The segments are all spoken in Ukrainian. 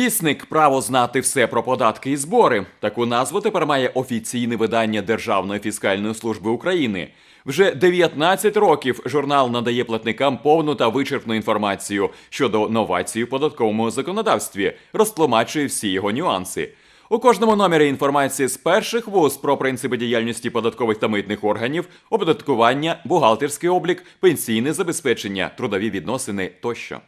Вісник право знати все про податки і збори. Таку назву тепер має офіційне видання Державної фіскальної служби України. Вже 19 років журнал надає платникам повну та вичерпну інформацію щодо новацій у податковому законодавстві, розтлумачує всі його нюанси. У кожному номері інформації з перших вуз про принципи діяльності податкових та митних органів, оподаткування, бухгалтерський облік, пенсійне забезпечення, трудові відносини тощо.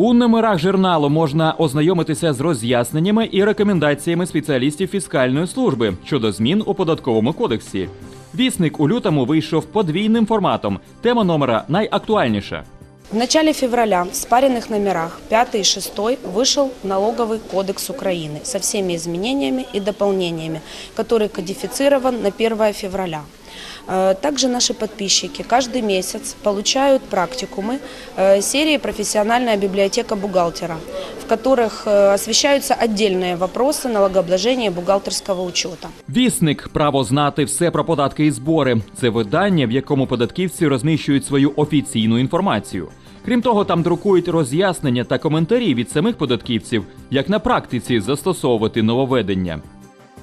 У номерах журналу можна ознайомитися з роз'ясненнями і рекомендаціями спеціалістів фіскальної служби щодо змін у податковому кодексі. Вісник у лютому вийшов подвійним форматом. Тема номера найактуальніша. В начале февраля в спаренных номерах 5 и 6 вышел налоговый кодекс Украины со всеми изменениями и дополнениями, который кодифицирован на 1 февраля. Э, Также наши подписчики каждый месяц получают практикумы э, серии «Профессиональная библиотека бухгалтера», в которых э, освещаются отдельные вопросы налогообложения и бухгалтерского учета. Вісник право знати все про податки і збори. Це видання, в якому податківці розміщують свою офіційну інформацію. Крім того, там друкують роз'яснення та коментарі від самих податківців, як на практиці застосовувати нововведення.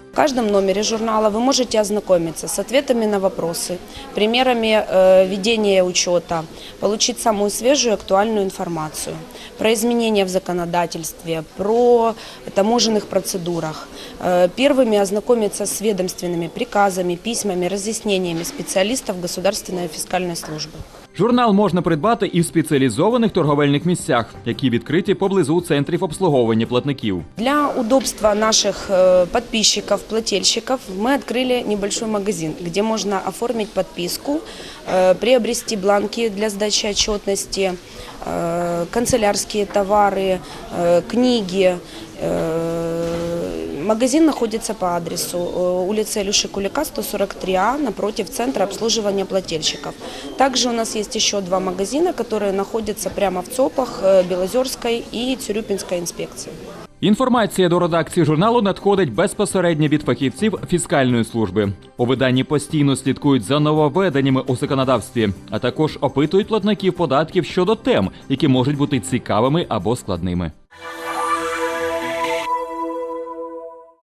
В каждом номере журнала вы можете ознакомиться с ответами на вопросы, примерами э, ведения учета, получить самую свежую и актуальную информацию про изменения в законодательстве, про таможенных процедурах, э, первыми ознакомиться с ведомственными приказами, письмами, разъяснениями специалистов Государственной фискальной службы. Журнал можна придбати і в спеціалізованих торговельних місцях, які відкриті поблизу центрів обслуговування платників. Для удобства наших э, подписчиков, плательщиков мы открыли небольшой магазин, где можно оформить подписку, э, приобрести бланки для сдачи отчетности, э, канцелярские товары, э, книги. Э, Магазин находится по адресу э, улица Илюши Кулика, 143А, напротив Центра обслуживания плательщиков. Также у нас есть еще два магазина, которые находятся прямо в ЦОПах э, Белозерской и Тюрюпинской инспекции. Інформація до редакції журналу надходить безпосередньо від фахівців фіскальної служби. У виданні постійно слідкують за нововведеннями у законодавстві, а також опитують платників податків щодо тем, які можуть бути цікавими або складними.